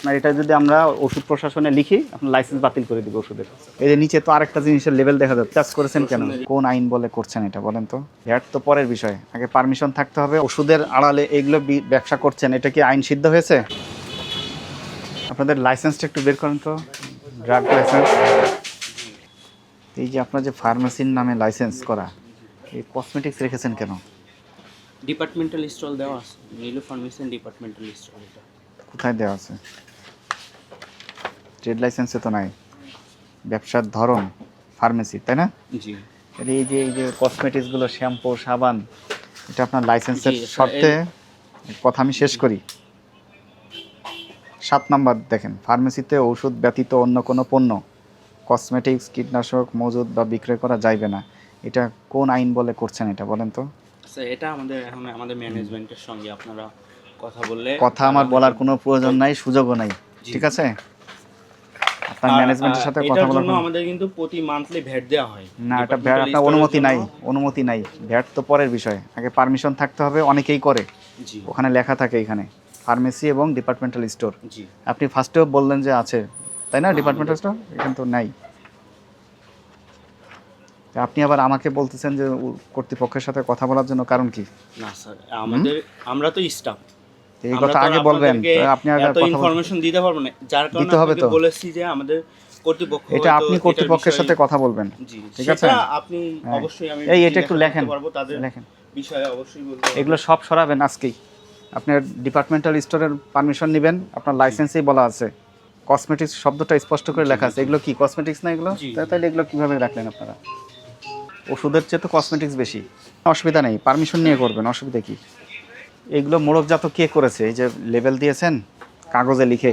আপনার এটা যদি আমরা ওষুধ প্রশাসনে লিখি আপনার লাইসেন্স বাতিল করে দিব ওষুধের। এই যে নিচে তো আরেকটা জিনিসের লেভেল দেখা যাচ্ছে। চাষ করেছেন কেন? কোন আইন বলে করছেন এটা বলেন তো? ভ্যাট তো পরের বিষয়। আগে পারমিশন থাকতে হবে। ওষুধের আড়ালে এগুলো ব্যবসা করছেন। এটা কি আইন সিদ্ধ হয়েছে? আপনাদের লাইসেন্সটা একটু বের করেন তো। ড্রাগ লাইসেন্স এই যে আপনার যে ফার্মেসির নামে লাইসেন্স করা এই কসমেটিক্স রেখেছেন কেন? ডিপার্টমেন্টাল স্টল দেওয়া আছে। নীলু ফার্মেসিন ডিপার্টমেন্টাল স্টল এটা। কোথায় দেওয়া আছে? ট্রেড লাইসেন্সে তো নাই। ব্যবসার ধরন ফার্মেসি তাই না? জি। এই যে এই যে কসমেটিক্সগুলো শ্যাম্পু সাবান এটা আপনার লাইসেন্সের শর্তে কথা আমি শেষ করি। সাত নাম্বার দেখেন ফার্মেসিতে ওষুধ ব্যতীত অন্য কোনো পণ্য কসমেটিক্স কীটনাশক মজুদ বা বিক্রয় করা যাইবে না। এটা কোন আইন বলে করছেন এটা বলেন তো? এটা আমাদের এখন আমাদের ম্যানেজমেন্টের সঙ্গে আপনারা কথা বললে কথা আমার বলার কোনো প্রয়োজন নাই সুযোগও নাই। ঠিক আছে? আপনার ম্যানেজমেন্টের সাথে কথা বলার জন্য আমাদের কিন্তু প্রতি মান্থলি ভ্যাট দেওয়া হয়। না এটা ভ্যাট অনুমতি নাই অনুমতি নাই। ভ্যাট তো পরের বিষয়। আগে পারমিশন থাকতে হবে অনেকেই করে। ওখানে লেখা থাকে এখানে ফার্মেসি এবং ডিপার্টমেন্টাল স্টোর আপনি ফার্স্টেও বললেন যে আছে তাই না? ডিপার্টমেন্টাল স্টোর এখানে তো নাই। আপনি আবার আমাকে বলতেছেন যে কর্তৃপক্ষের সাথে কথা বলার জন্য কারণ কি? না স্যার আমাদের আমরা তো স্টাফ এই কথা আগে বলবেন আপনি আগে কথা ইনফরমেশন দিতে পারব না। যার কারণে আপনাকে বলেছি যে আমাদের কর্তৃপক্ষ এটা আপনি কর্তৃপক্ষের সাথে কথা বলবেন। ঠিক আছে? আপনি হ্যাঁ। অবশ্যই আমি এই এটা একটু লেখেন লেখেন। বিষয়ে অবশ্যই বলতে পারব। এগুলো সব সরাবেন আজকেই আপনার ডিপার্টমেন্টাল স্টোরের পারমিশন নেবেন আপনার লাইসেন্সেই বলা আছে। কসমেটিক্স শব্দটা স্পষ্ট করে লেখা আছে। এগুলো কি কসমেটিক্স না এগুলো। তাহলে এগুলো কীভাবে রাখলেন আপনারা? ওষুধের চেয়ে তো কসমেটিক্স বেশি। অসুবিধা নেই পারমিশন নিয়ে করবেন অসুবিধা কি? এগুলো মোড়কজাত কে করেছে? এই যে লেবেল দিয়েছেন কাগজে লিখে।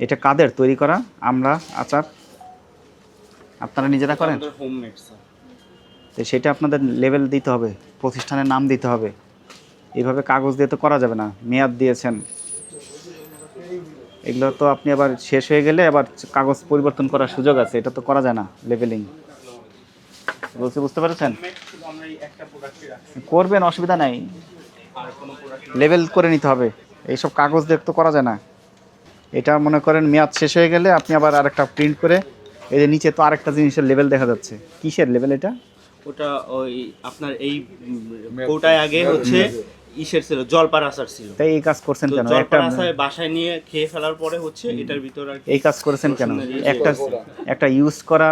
এটা কাদের তৈরি করা? আমরা আচার? আপনারা নিজেরা করেন? তো সেটা আপনাদের লেভেল দিতে হবে প্রতিষ্ঠানের নাম দিতে হবে। এইভাবে কাগজ দিয়ে তো করা যাবে না মেয়াদ দিয়েছেন। এগুলো তো আপনি আবার শেষ হয়ে গেলে আবার কাগজ পরিবর্তন করার সুযোগ আছে এটা তো করা যায় না লেভেলিং বলছি বুঝতে পেরেছেন? করবেন অসুবিধা নাই। লেভেল করে নিতে হবে। এইসব কাগজ দিয়ে তো করা যায় না। এটা মনে করেন মেয়াদ শেষ হয়ে গেলে আপনি আবার আরেকটা প্রিন্ট করে এই যে নিচে তো আরেকটা জিনিসের লেভেল দেখা যাচ্ছে। কিসের লেভেল এটা? ওটা ওই আপনার এই কোটায় আগে হচ্ছে ইসের ছিল জলপার আচার ছিল। তাই এই কাজ করছেন কেন? একটা বাসায় নিয়ে খেয়ে ফেলার পরে হচ্ছে এটার ভিতর আর এই কাজ করেছেন কেন? একটা একটা ইউজ করা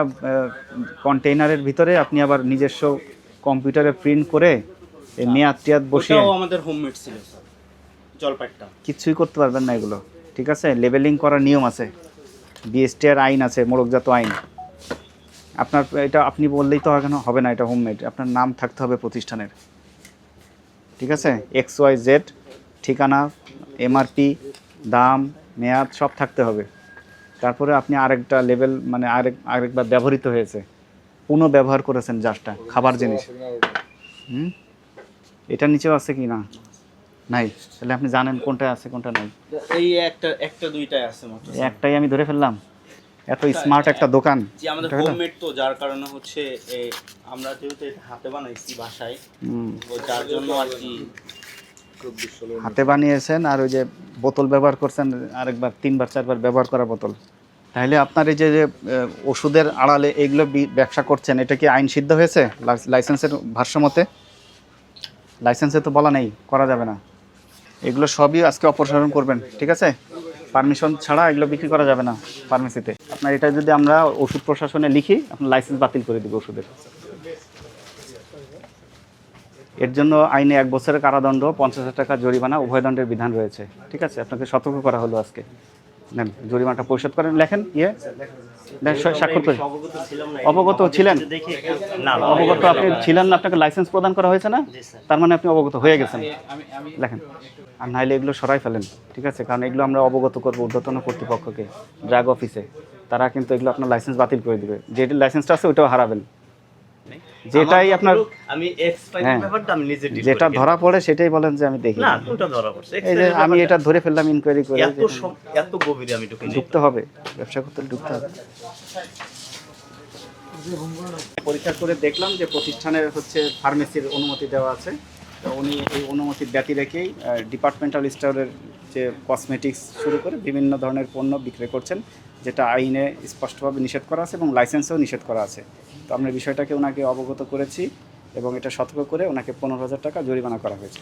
কন্টেইনারের ভিতরে আপনি আবার নিজস্ব কম্পিউটারে প্রিন্ট করে এই মেয়াদ টিয়াদ ওটাও আমাদের হোমমেড ছিল স্যার কিছুই করতে পারবেন না এগুলো ঠিক আছে? লেবেলিং করার নিয়ম আছে বিএসটিআর আইন আছে মোড়কজাত আইন। আপনার এটা আপনি বললেই তো এখন হবে না এটা হোমমেড আপনার নাম থাকতে হবে প্রতিষ্ঠানের। ঠিক আছে? এক্স ওয়াই জেড ঠিকানা এমআরপি দাম মেয়াদ সব থাকতে হবে। তারপরে আপনি আরেকটা লেভেল মানে আরেক আরেকবার ব্যবহৃত হয়েছে। পুনঃ ব্যবহার করেছেন জাস্টটা খাবার জিনিস। হুম? এটার নিচেও আছে কি না? নাই। তাহলে আপনি জানেন কোনটা আছে কোনটা নাই। এই একটা একটা দুইটাই আছে মাত্র একটাই আমি ধরে ফেললাম। এত স্মার্ট একটা দোকান। যে আমাদের হোমমেড তো যার কারণে হচ্ছে আমরা যেহেতু এটা হাতে বানাইছি বাসায় হুম, তো যার জন্য আর কি হাতে বানিয়েছেন আর ওই যে বোতল ব্যবহার করছেন আরেকবার তিনবার চারবার ব্যবহার করা বোতল। তাহলে আপনার এই যে ওষুধের আড়ালে এইগুলো ব্যবসা করছেন এটা কি আইন সিদ্ধ হয়েছে? লাইস- লাইসেন্সের ভাষ্যমতে লাইসেন্সে তো বলা নেই, করা যাবে না। এগুলো সবই আজকে অপসারণ করবেন, ঠিক আছে? পারমিশন ছাড়া এগুলো বিক্রি করা যাবে না ফার্মেসিতে আপনার এটা যদি আমরা ওষুধ প্রশাসনে লিখি, আপনার লাইসেন্স বাতিল করে দিব ওষুধের। এর জন্য আইনে এক বছরের কারাদণ্ড, পঞ্চাশ হাজার টাকা জরিমানা, উভয় দণ্ডের বিধান রয়েছে, ঠিক আছে? আপনাকে সতর্ক করা হলো আজকে। নেন, জরিমানাটা পরিশোধ করেন, লেখেন ইয়ে। স্বাক্ষর করে অবগত ছিলেন? অবগত আপনি ছিলেন না আপনাকে লাইসেন্স প্রদান করা হয়েছে না? তার মানে আপনি অবগত হয়ে গেছেন। দেখেন আর নাহলে এগুলো সরাই ফেলেন ঠিক আছে? কারণ এগুলো আমরা অবগত করব ঊর্ধ্বতন কর্তৃপক্ষকে ড্রাগ অফিসে তারা কিন্তু এগুলো আপনার লাইসেন্স বাতিল করে দেবে। যে লাইসেন্সটা আছে ওইটাও হারাবেন। যেটাই আপনার আমি হ্যাঁ। ব্যাপারটা আমি নিজে যেটা ধরা পড়ে সেটাই বলেন যে আমি দেখি। না কোনটা ধরা পড়ছে? এই যে আমি এটা ধরে ফেললাম ইনকোয়ারি করে এত এত গভীরে আমি ঢুকে ঢুকতে হবে। ব্যবসা করতে ঢুকতে হবে। পরীক্ষা করে দেখলাম যে প্রতিষ্ঠানের হচ্ছে ফার্মেসির অনুমতি দেওয়া আছে। উনি এই অনুমতি ব্যতি রেখেই ডিপার্টমেন্টাল স্টোরের যে কসমেটিক্স শুরু করে বিভিন্ন ধরনের পণ্য বিক্রি করছেন, যেটা আইনে স্পষ্টভাবে নিষেধ করা আছে এবং লাইসেন্সেও নিষেধ করা আছে। তো আমরা বিষয়টাকে ওনাকে অবগত করেছি এবং এটা সতর্ক করে ওনাকে পনেরো হাজার টাকা জরিমানা করা হয়েছে।